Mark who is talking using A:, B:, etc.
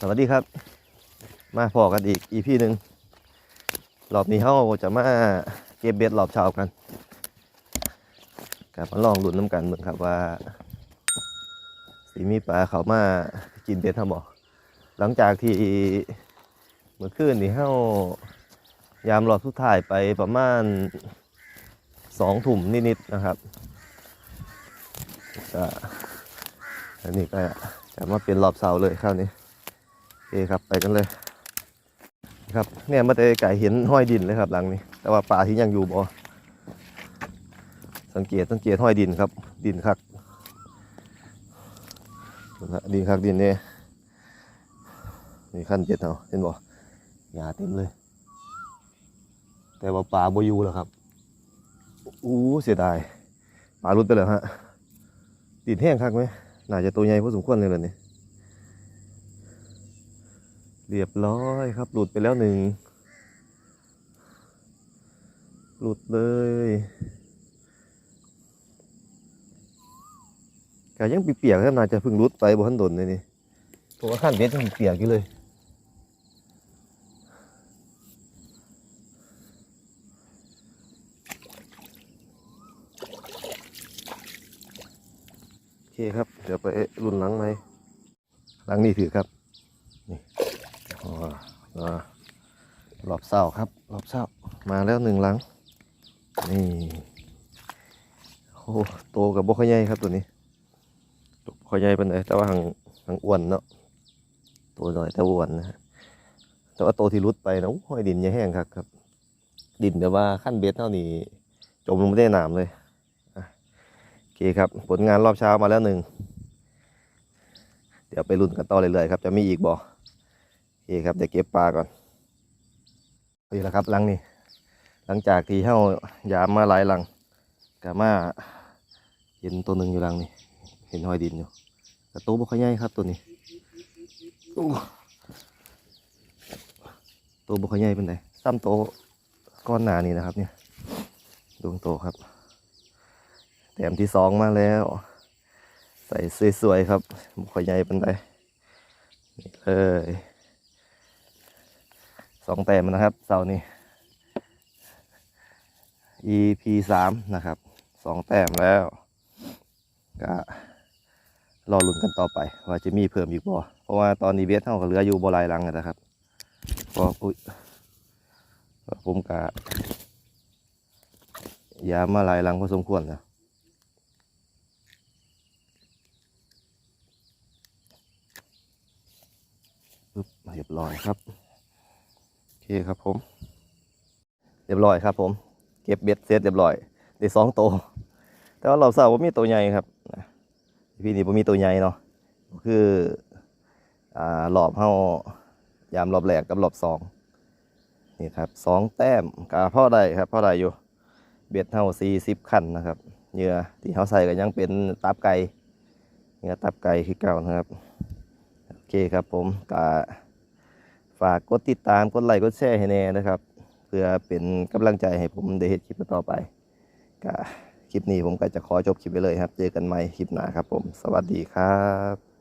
A: สวัสดีครับ มาพอกันอีกอีพีหนึ่งรอบนี้เขาจะมาเก็บเบ็ดรอบเช้ากันกับมาลองลุ้นน้ำกันเหมือนครับว่าสีมีปลาเขามากินเบ็ดทำบ่หลังจากที่เมื่อคืนนี่เขายามรอบสุดท้ายไปประมาณสองถุ่มนิดๆนะครับก็อันนี้ก็จะมาเป็นรอบเสาเลยคราวนี้ เคครับไปกันเลยครับเนี่ยมาแต่ไก่เห็นห้อยดินเลยครับหลังนี้ แต่ว่าป่าที่ยังอยู่บ่สังเกตสังเกตห้อยดินครับ ดินคักดินคักดินเนี่ยนี่ขั้นเจ็ดเอาเห็นบ่หญ้าเต็มเลย แต่ว่าป่าบ่อยู่แล้วครับอู้เสียดายป่ารุดไปแล้วฮะดินแห้งคักไหมน่าจะตัวใหญ่พอสมควรเลยเลยนี่ เรียบร้อยครับ หลุดไปแล้วหนึ่ง หลุดเลยกายังเปียกๆครับน่าจะเพิ่งหลุดไปบนถนนเลยนี่ผมว่าขั้นเบ็ดยังเปียกอยู่เลย โอเคครับ เดี๋ยวไปรุ่นหลังไหมหลังนี้ถือครับ รอบเศร้าครับรอบเศร้ามาแล้วหนึ่งหลัง นี่โอ้โตกับบกขยายครับตัวนี้บกขยายเป็นไงแต่ว่าหางหางอ้วนเนาะตัวหน่อยแต่อ้วนนะแต่ว่าโตที่รุดไปนะห้อยดินยังแห้งครับครับ ดินแต่ว่าขั้นเบ็ดเท่านี้ จมลงไม่ได้หนามเลยโอเคครับ ผลงานรอบเช้ามาแล้วหนึ่งเดี๋ยวไปลุ้นกันต่อเรื่อยๆครับ จะมีอีกบ่ โอเคครับเดี๋ยวเก็บปลาก่อนนี่แหละครับหลังนี้ หลังจากที่เฮายามมาหลายหลังกะมาเห็นตัวหนึ่งอยู่หลังนี้เห็นหอยดินอยู่แต่ตัวบ่ค่อยใหญ่ครับตัวนี้ตัวบ่ค่อยใหญ่เป็นไงซ้ำโตก้อนหนานี่นะครับเนี่ยดวงโตครับแต้มที่สองมาแล้ว ใส่สวยๆครับบุคอยใหญ่เป็นไดนี่เลย สองแต้มนะครับเสานี้ EP สามนะครับสองแต้มแล้ว ก็รอลุ้นกันต่อไป ว่าจะมีเพิ่มอีกบ่เพราะว่าตอนนี้เวทเท่ากับเหลืออยู่บ่ลายลังนะครับก็อุ้ยผมกะยามาลายลังพอสมควรนะปึ๊บเรียบร้อยครับ เคครับผม เรียบร้อยครับผม เก็บเบ็ดเสร็จเรียบร้อยได้สองตัวแต่ว่าเราทราบว่ามีตัวใหญ่ครับพี่นี่ผมมีตัวใหญ่เนาะคืออ่าหลอบเฮายามรอบแรกกับรอบสองนี่ครับสองแต้มกาพ่อได้ครับพ่อได้อยู่ เบ็ดเฮาสี่สิบขันนะครับเหยื่อที่เฮาใส่ก็ยังเป็นตับไก่เนื้อตับไก่คือเก่านะครับ โอเคครับผมก็ ฝากกดติดตามกดไลค์กดแชร์ให้แน่นะครับ เพื่อเป็นกำลังใจให้ผมได้เห็นคลิปต่อไปก็คลิปนี้ผมก็จะขอจบคลิปไปเลยครับ เจอกันใหม่คลิปหน้าครับผม สวัสดีครับ